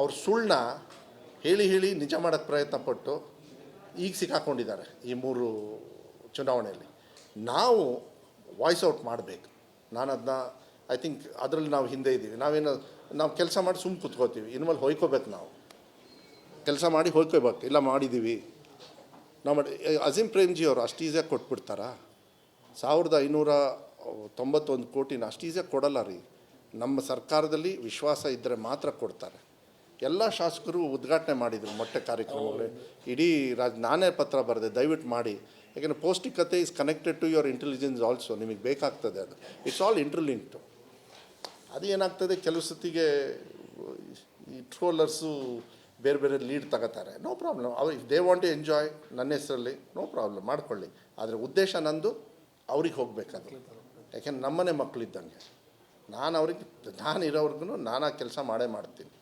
ಅವ್ರು ಸುಳ್ಳನ್ನ ಹೇಳಿ ಹೇಳಿ ನಿಜ ಮಾಡೋಕ್ಕೆ ಪ್ರಯತ್ನ ಪಟ್ಟು ಈಗ ಸಿಕ್ಕಾಕೊಂಡಿದ್ದಾರೆ ಈ ಮೂರು ಚುನಾವಣೆಯಲ್ಲಿ. ನಾವು ವಾಯ್ಸ್ ಔಟ್ ಮಾಡಬೇಕು. ನಾನು ಅದನ್ನ ಐ ಥಿಂಕ್ ಅದರಲ್ಲಿ ನಾವು ಹಿಂದೆ ಇದ್ದೀವಿ. ನಾವೇನು, ನಾವು ಕೆಲಸ ಮಾಡಿ ಸುಮ್ಮನೆ ಕುತ್ಕೋತೀವಿ. ಇನ್ಮೇಲೆ ಹೋಯ್ಕೋಬೇಕು ನಾವು. ಕೆಲಸ ಮಾಡಿ ಹೋಯ್ಕೋಬೇಕು. ಇಲ್ಲ ಮಾಡಿದ್ದೀವಿ ನಾವು ಮಾಡಿ ಅಜೀಮ್ ಪ್ರೇಮ್ಜಿ ಅವರು ಅಷ್ಟು ಈಸಿಯಾಗಿ ಕೊಟ್ಬಿಡ್ತಾರಾ? ಸಾವಿರದ ಐನೂರ ತೊಂಬತ್ತೊಂದು ಕೋಟಿನ ಅಷ್ಟು ಈಸಿಯಾಗಿ ಕೊಡಲ್ಲ ರೀ. ನಮ್ಮ ಸರ್ಕಾರದಲ್ಲಿ ವಿಶ್ವಾಸ ಇದ್ದರೆ ಮಾತ್ರ ಕೊಡ್ತಾರೆ. ಎಲ್ಲ ಶಾಸಕರು ಉದ್ಘಾಟನೆ ಮಾಡಿದರು ಮೊಟ್ಟೆ ಕಾರ್ಯಕ್ರಮಗಳು ಇಡೀ ರಾಜ್, ನಾನೇ ಪತ್ರ ಬರೆದೆ, ದಯವಿಟ್ಟು ಮಾಡಿ. ಯಾಕೆಂದರೆ ಪೌಷ್ಟಿಕತೆ is connected to your intelligence also ನಿಮಗೆ ಬೇಕಾಗ್ತದೆ ಅದು. ಇಟ್ಸ್ ಆಲ್ ಇಂಟರ್ಲಿಂಕ್ಟು ಅದು ಏನಾಗ್ತದೆ, ಕೆಲವು ಸತಿಗೆ ಈ ಟ್ರೋಲರ್ಸು ಬೇರೆ ಬೇರೆ ಲೀಡ್ ತಗೋತಾರೆ. ನೋ ಪ್ರಾಬ್ಲಮ್ ಅವ್ರು if they want to enjoy ನನ್ನ ಹೆಸರಲ್ಲಿ ನೋ ಪ್ರಾಬ್ಲಮ್ ಮಾಡ್ಕೊಳ್ಳಿ. ಆದರೆ ಉದ್ದೇಶ ನಂದು, ಅವ್ರಿಗೆ ಹೋಗಬೇಕಾದ್ರೆ ಯಾಕೆಂದ್ರೆ ನಮ್ಮನೆ ಮಕ್ಕಳಿದ್ದಂಗೆ ನಾನು ಅವ್ರಿಗೆ, ನಾನು ಇರೋವ್ರಿಗೂ ನಾನು ಕೆಲಸ ಮಾಡೇ ಮಾಡ್ತೀನಿ.